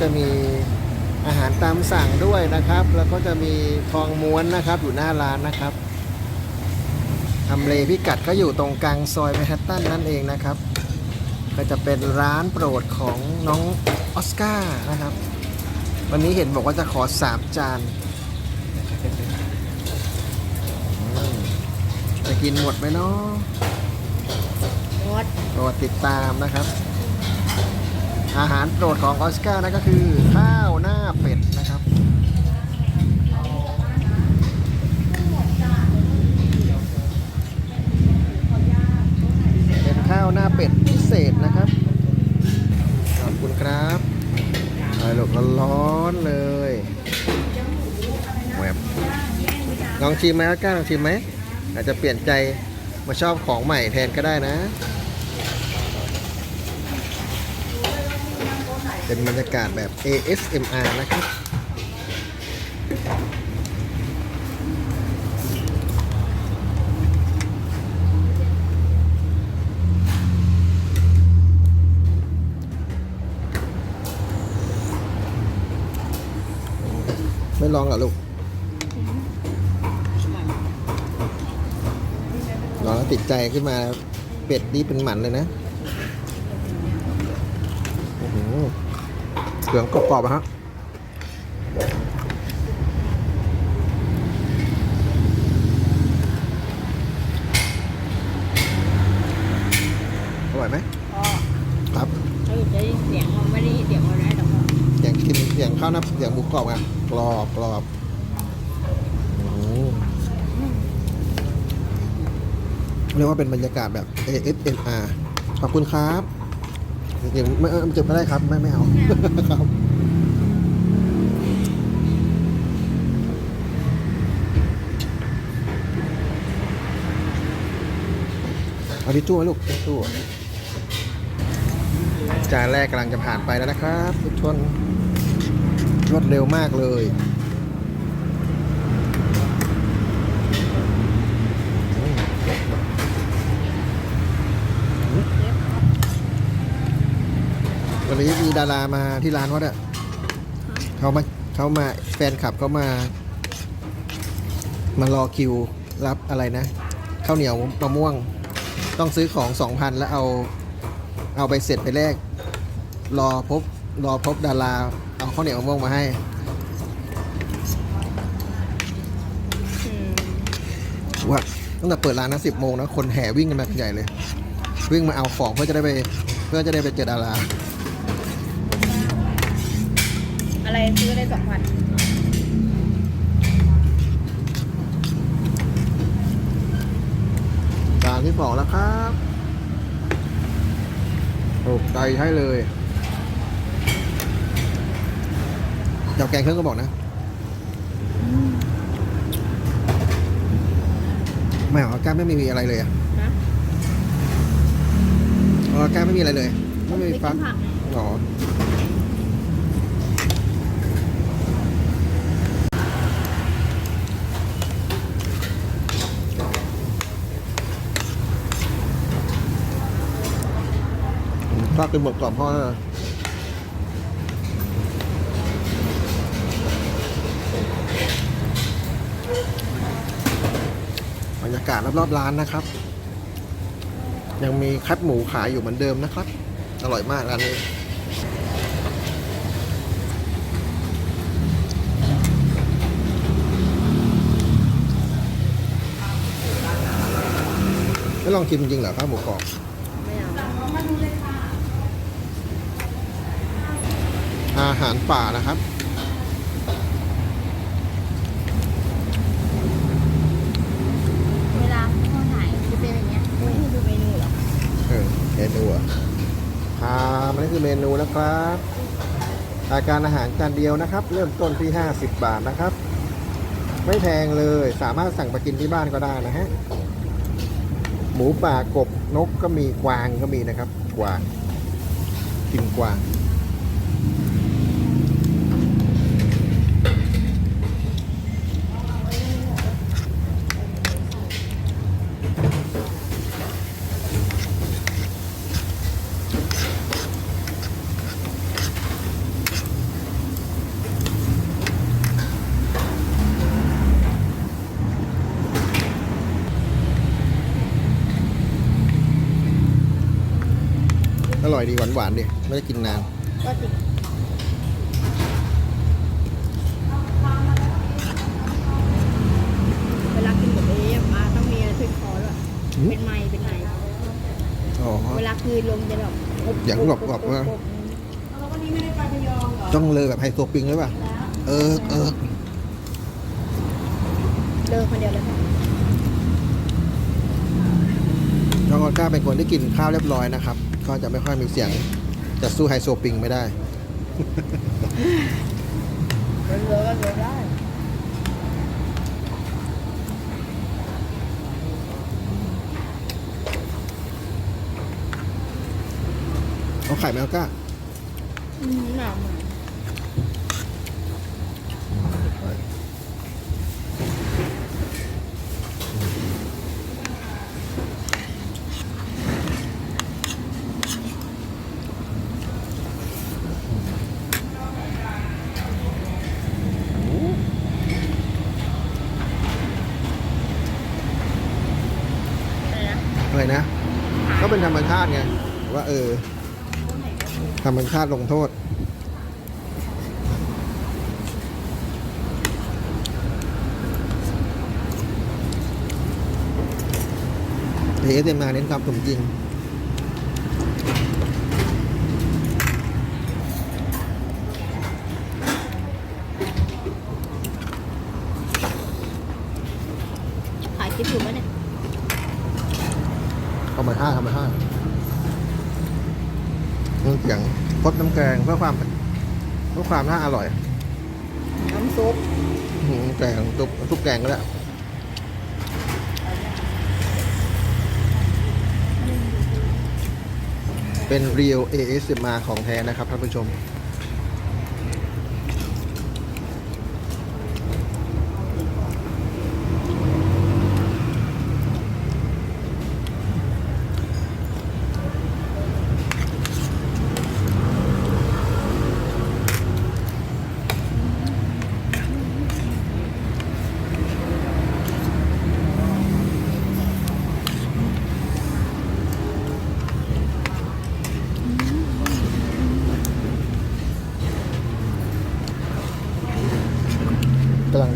จะมีอาหารตามสั่งด้วยนะครับ แล้วก็จะมีทองม้วนนะครับอยู่หน้าร้านนะครับทำเลพิกัดก็อยู่ตรงกลางซอยแมนฮัตตันนั่นเองนะครับ ก็จะเป็นร้านโปรดของน้องออสการ์นะครับ วันนี้เห็นบอกว่าจะขอสามจานอืมจะกินหมดไหมเนาะงดโปรดติดตามนะครับ อาหารโปรดของออสการ์นั่นก็คือข้าวหน้าเป็ดนะครับ เป็นข้าวหน้าเป็ดพิเศษนะครับ ขอบคุณครับอร่อยร้อนเลยแหวบลองชิมไหมออสการ์ลองชิมไหมอาจจะเปลี่ยนใจมาชอบของใหม่แทนก็ได้นะ เป็นบรรยากาศแบบ ASMR นะครับไม่ลองเหรอลูก ลองแล้วติดใจขึ้นมาเป็ดนี่เป็นหมันเลยนะโอ้โห เหลืองกรอบๆอะฮะอร่อยไหมพ่อครับเขาอยู่ได้ยินเสียงมันไม่ได้ยินเสียงมันได้หรอกพ่อเสียงกินเสียงข้าวหน้าเสียงหมูกรอบอะกรอบกรอบโอ้โหเรียกว่าเป็นบรรยากาศแบบ ASMR ขอบคุณครับ จริงไม่เออจะไม่ได้ครับ ไม่ไม่เอาครับเอาทิชชู่ไหมลูกทิชชู่จานแรกกำลังจะผ่านไปแล้วนะครับทุกคนรวดเร็วมากเลย วันนี้มีดารามาที่ร้านวัดอะเขามาเขามาแฟนคลับเขามา มารอคิวรับอะไรนะข้าวเหนียวมะม่วง ต้องซื้อของสองพันแล้วเอาเอาไปเสร็จไปแลกรอพบรอพบดาราเอาข้าวเหนียวมะม่วงมาให้อืมว่าตั้งแต่เปิดร้านนะสิบโมงนะคนแห่วิ่งกันมาใหญ่เลย วิ่งมาเอาของเพื่อจะได้ไป เพื่อจะได้ไปเจอดารา ซื้อได้สองพันจานที่สองแล้วครับโอ้ใจให้เลยเดี๋ยวแกงเครื่องก็บอกนะ ไม่เอาก้านไม่มีอะไรเลยอะนะเอาก้านไม่มีอะไรเลย ไม่ไม่มีกินฟักผักไงอ๋อ ถ้าเป็นหมดก่อนพ่อนะบรรยากาศรอบๆร้านนะครับ ยังมีแคบหมูขายอยู่เหมือนเดิมนะครับ อร่อยมากร้านนี้ไม่ลองชิมจริงเหรอข้าวหมูกรอบ ไม่เอา อาหารป่านะครับ เวลาพ่อถ่ายจะเป็นอย่างเงี้ยไม่ให้ดูเมนูเหรอเออเมนูอะพามันนี่คือเมนูนะครับอาการอาหารจานเดียวนะครับ เริ่มต้นที่ 50 บาทนะครับ ไม่แพงเลยสามารถสั่งไปกินที่บ้านก็ได้นะฮะหมูป่ากบนกก็มีกวางก็มีนะครับ กวางกินกวาง ร่อยดีหวานหวานๆดิไม่ได้กินนานก็จริงเวลากินกับเอ๊ะมาต้องมีอะไรขึ้นคอด้วยหืมเป็นไม้เป็นไม้อ๋อเวลาคืนลมจะแบบอย่างกรอบๆว่าแล้ววันนี้ไม่ได้ไปพะยองเหรอต้องเลยแบบไฮโซปิงหรือเปล่าเออเออเลิกคนเดียวเลยค่ะน้องออก้าเป็นคนที่กินข้าวเรียบร้อยนะครับ ก็จะไม่ค่อยมีเสียง จะสู้ไฮโซปิงไม่ได้เลิกเลิกเลิกได้เอาไข่ไหมออก้า อืมหนาวมาก อะไรนะ ก็เป็นธรรมชาติไงว่าเออธรรมชาติลงโทษ เอสมาเน้นความสมจริง ถ่ายคลิปอยู่ปะเนี่ย ธรรมชาติธรรมชาตินี่เสียงพดน้ำแกงเพื่อความเพื่อความน่าอร่อยน้ำซุปหืมแกงซุปซุปแกงก็ได้เป็น Real ASMR ของแท้นะครับท่านผู้ชม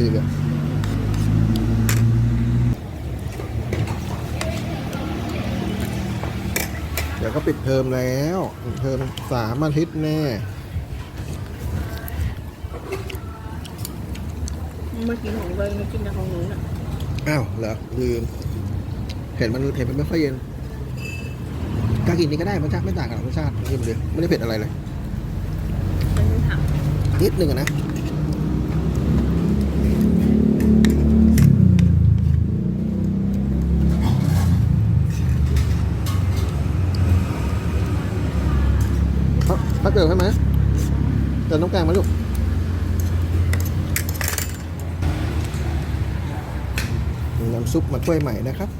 ดีเลยเดี๋ยวก็ปิดเทอมแล้วปิดเทอมสามอาทิตย์แน่มากินของเลยมากินแต่ของหนูน่ะอ้าวเหรอลืมเห็นมันเห็นมันไม่ค่อยเย็นกล้ากินนี่ก็ได้มันจะไม่ต่างกันหรอกรสชาติกินเลยไม่ได้เผ็ดอะไรเลยมันเป็นผักนิดหนึ่งอะนะ พักพัก เดิมใช่ไหมเติมน้ำแกงมาลูกน้ำซุปมาถ้วยใหม่นะครับ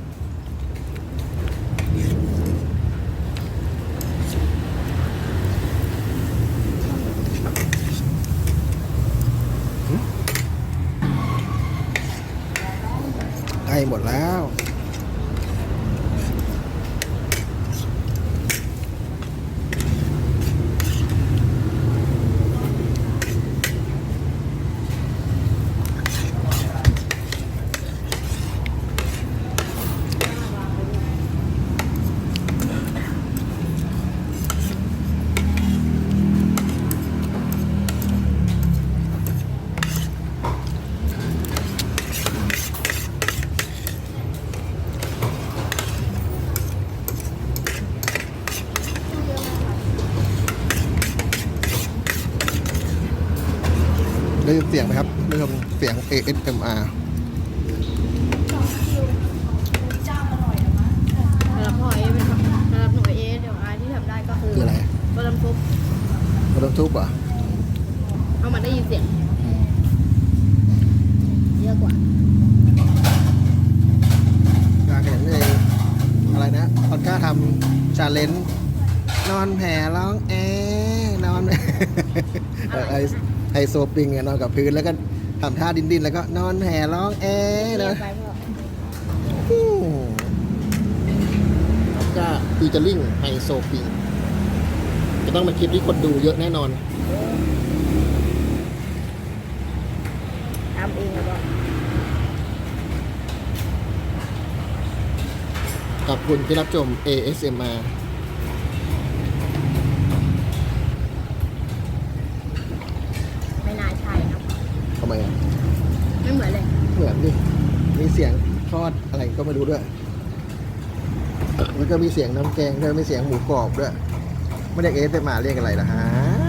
ใกล้หมดแล้ว ได้ยินเสียงไหมครับได้ยินเสียง ASMR สำหรับพ่อเอเป็นสำหรับหนูเอเดี๋ยวอาที่ทำได้ก็คือคืออะไรก็น้ำซุปมาต้องทุบเหรอะเอามันได้ยินเสียงเยอะกว่าการเห็นในอะไรนะตอนกล้าทำชาเลนจ์นอนแผ่ร้องแอนอน เออไอ ไฮโซปิงอะนอนกับพื้นแล้วก็ทำท่าดิ้นๆแล้วก็นอนแผ่ร้องแอเรียนะกไปพ่อก็ฟีเจอริ่งไฮโซปิงต้องเป็นคลิปที่คนดูเยอะแน่นอน ทำเองแล้วก็ขอบคุณที่รับชม ASMR ไม่น่าใช่ครับ ทำไมอะ ไม่เหมือนเลย เหมือนดิ มีเสียงทอดอะ ไรก็ไม่รู้ด้วยแล้วก็มีเสียงน้ำแกงด้วยมีเสียงหมูกรอบด้วย ไม่เรียกเอสมาเรียกอะไรล่ะฮะ